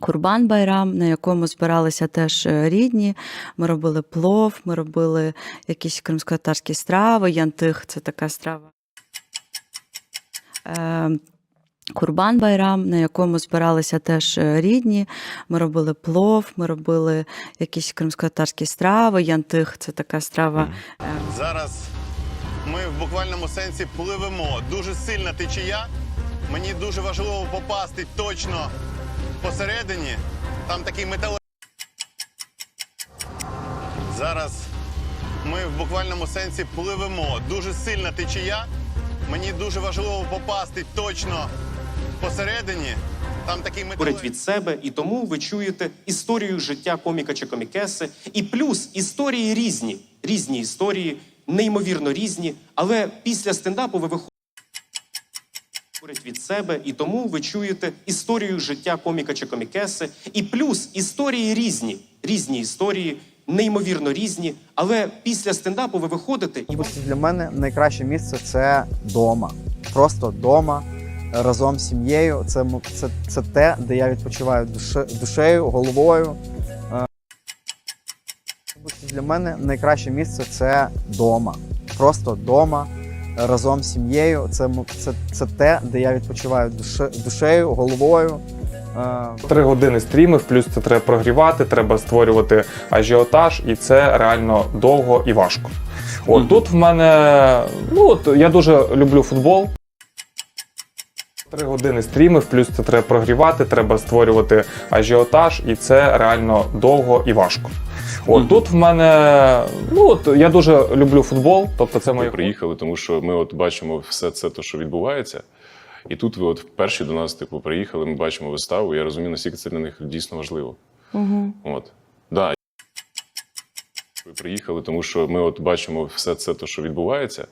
Курбан Байрам, на якому збиралися теж е, рідні. Ми робили плов, ми робили якісь кримськотарські страви. Янтих це така страва. Е, Курбан Байрам, на якому збиралися теж е, рідні. Ми робили плов, ми робили якісь кримськотарські страви. Янтих це така страва. е, Зараз ми в буквальному сенсі пливемо. Дуже сильна течія. Мені дуже важливо попасти точно посередині. Там такий метал. Зараз ми в буквальному сенсі пливемо. Дуже сильна течія. Мені дуже важливо попасти точно посередині. Там такий метал. говорять від себе, і тому ви чуєте історію життя коміка чи комікеси. І плюс історії різні, різні історії, неймовірно різні. Але після стендапу ви виходите говорять від себе, і тому ви чуєте історію життя коміка чи комікеси. І плюс історії різні, різні історії, неймовірно різні. Але після стендапу ви виходите і для мене найкраще місце це дома. Просто дома разом з сім'єю. Це, це, це те, де я відпочиваю душе, душею, головою. Е, для мене найкраще місце це дома. Просто дома разом з сім'єю. Це, це, це те, де я відпочиваю душе, душею, головою. Е, Три години стрімів, плюс це треба прогрівати, треба створювати ажіотаж, і це реально довго і важко. От тут в мене, ну от я дуже люблю футбол. Три години стрімів, плюс це треба прогрівати, треба створювати ажіотаж, і це реально довго і важко. От тут в мене, ну от я дуже люблю футбол, тобто це Ми моє приїхали, тому що ми от бачимо все це, то, що відбувається. І тут ви от перші до нас, типу, приїхали, ми бачимо виставу. Я розумію, наскільки це для них дійсно важливо. Угу. От. Да. Ви приїхали, тому що ми от бачимо все це, то, що відбувається.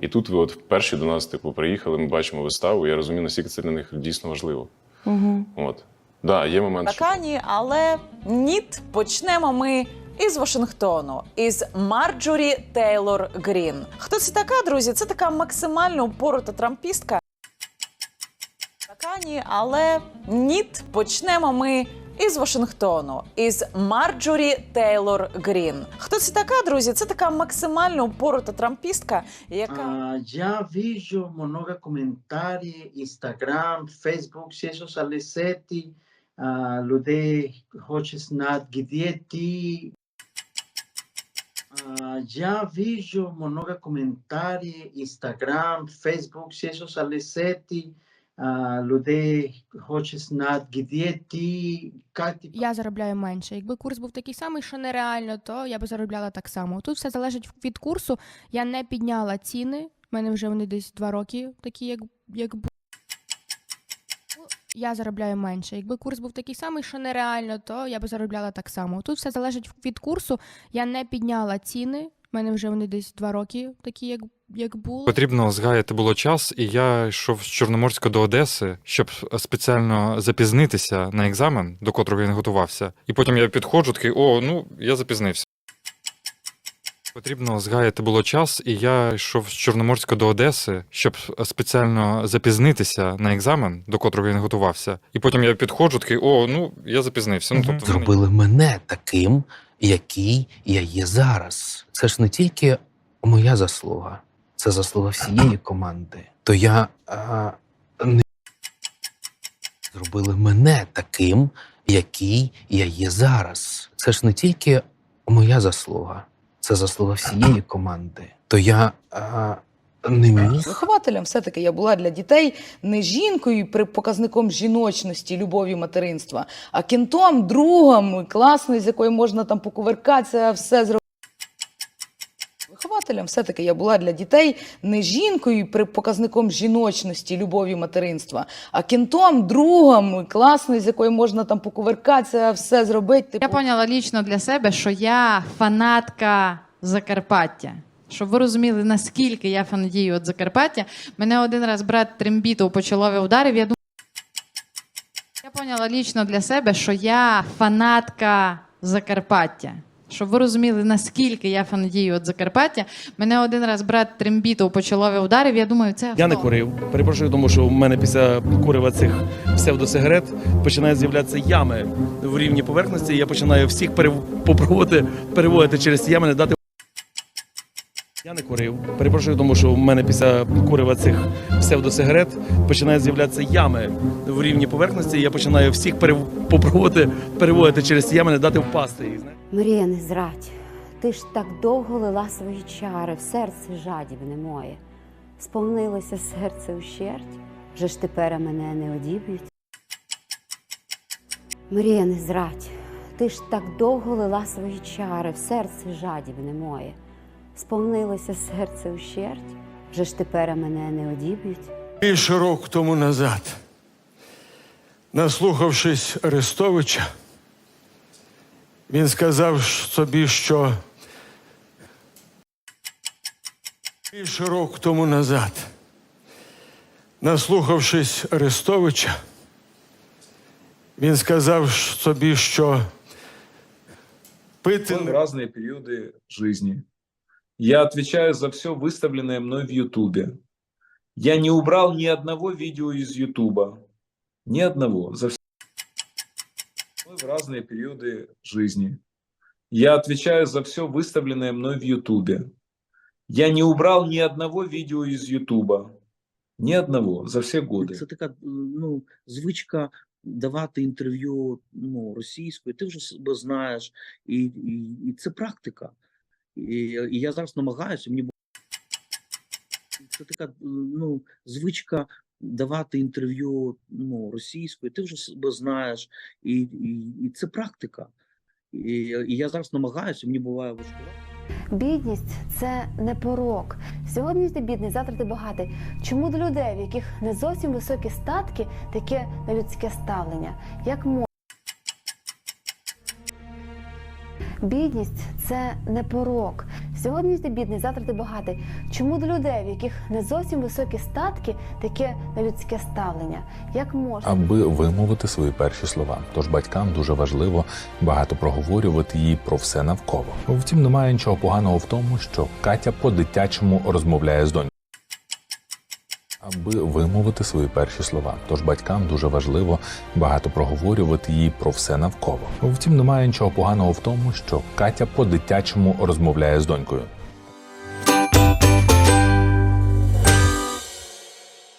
І тут ви от перші до нас, типу, приїхали, ми бачимо виставу. Я розумію, наскільки це для них дійсно важливо. Угу. От. Да, є момент, що але ніт. Почнемо ми із Вашингтону, із Марджорі Тейлор Грін. Хто це така, друзі? Це така максимально упорота трампістка. Кані, але ніт. Почнемо ми із Вашингтону, із Марджорі Тейлор Грін. Хто це така, друзі? Це така максимально упорота трампістка, яка. Ya vi много коментарі, eso sale seti, ah, люди хочеш над где ти. Ah, ya vi много коментарі, Instagram, Facebook, si eso sale seti, ah, люди хочеш над где ти, как Я заробляю менше. Якби курс був такий самий, що нереально, то я би заробляла так само. Тут все залежить від курсу. Я не підняла ціни. У мене вже вони десь два роки такі, як, як я заробляю менше. Якби курс був такий самий, що нереально, то я би заробляла так само. Тут все залежить від курсу. Я не підняла ціни. У мене вже вони десь два роки такі, як, як було. Потрібно згаяти було час, і я йшов з Чорноморська до Одеси, щоб спеціально запізнитися на екзамен, до котрого я не готувався. І потім я підходжу, такий, о, ну, я запізнився. Потрібно згаяти було час, і я йшов з Чорноморська до Одеси, щоб спеціально запізнитися на екзамен, до котрого я не готувався. І потім я підходжу, такий, о, ну, я запізнився. Ну, тобто, зробили мене таким, який я є зараз. Це ж не тільки моя заслуга, це заслуга всієї команди. То я а, не зробили мене таким, який я є зараз. Це ж не тільки моя заслуга, це заслуга всієї команди. То я а, не міг. Вихователем все-таки я була для дітей не жінкою, при- показником жіночності, любові, материнства, а кінтом, другом, класною, з якою можна там покувиркатися, все зробити. Вихователем все-таки я була для дітей не жінкою, при- показником жіночності, любові, материнства, а кінтом, другом, класною, з якою можна там покувиркатися, все зробити. Я типу. поняла лічно для себе, що я фанатка Закарпаття. Щоб ви розуміли, наскільки я фанатію від Закарпаття. Мене один раз брат трембітов по чолові ударив. Я думаю, я поняла лічно для себе, що я фанатка Закарпаття. Щоб ви розуміли, наскільки я фанатію від Закарпаття, мене один раз брат трембітов по чолові ударив. Я думаю, це Я не курив. Перепрошую, тому що в мене після курива цих псевдосигарет починають з'являтися ями в рівні поверхності. І я починаю всіх перев... попробувати переводити через ці ями, не дати. Я не курив. Перепрошую, тому що в мене після курива цих псевдосигарет починають з'являтися ями в рівні поверхності. І я починаю всіх перев... попробувати переводити через ці ями, не дати впасти. Марія, не зрадь, ти ж так довго лила свої чари, в серце жадібне моє. Сповнилося серце ущерть, вже ж тепер мене не одіб'ють. Марія, не зрадь, ти ж так довго лила свої чари, в серце жадібне моє. Сповнилося серце ущерть, вже ж тепер мене не одіб'ють. Більше року тому назад, наслухавшись Арестовича, він сказав собі, що більше року тому назад, наслухавшись Арестовича, він сказав собі, що пити в разные периоды жизни. Я отвечаю за все выставленное мной в Ютубе. Я не убрал ни одного видео из Ютуба. Ни одного. За все в разные периоды жизни. Я отвечаю за все выставленное мной в Ютубе. Я не убрал ни одного видео из Ютуба. Ни одного за все годы. Це така ну, звичка давати інтерв'ю ну, російською. Ти вже себе знаєш, і, і, і це практика. І, і я зараз намагаюся. Мені бу- це така ну, звичка давати інтерв'ю ну, російською. Ти вже себе знаєш, і, і, і це практика. І, і я зараз намагаюся, мені буває важко. Бідність це не порок. Сьогодні ти бідний, завтра ти багатий. Чому до людей, в яких не зовсім високі статки, таке нелюдське ставлення? Як можна? Бідність це не порок. Сьогодні ти бідний, завтра ти багатий. Чому до людей, в яких не зовсім високі статки, таке нелюдське ставлення? Як можна? аби вимовити свої перші слова. Тож батькам дуже важливо багато проговорювати їй про все навколо. Втім, немає нічого поганого в тому, що Катя по-дитячому розмовляє з донькою. Аби вимовити свої перші слова. Тож батькам дуже важливо багато проговорювати їй про все навколо. Втім, немає нічого поганого в тому, що Катя по-дитячому розмовляє з донькою.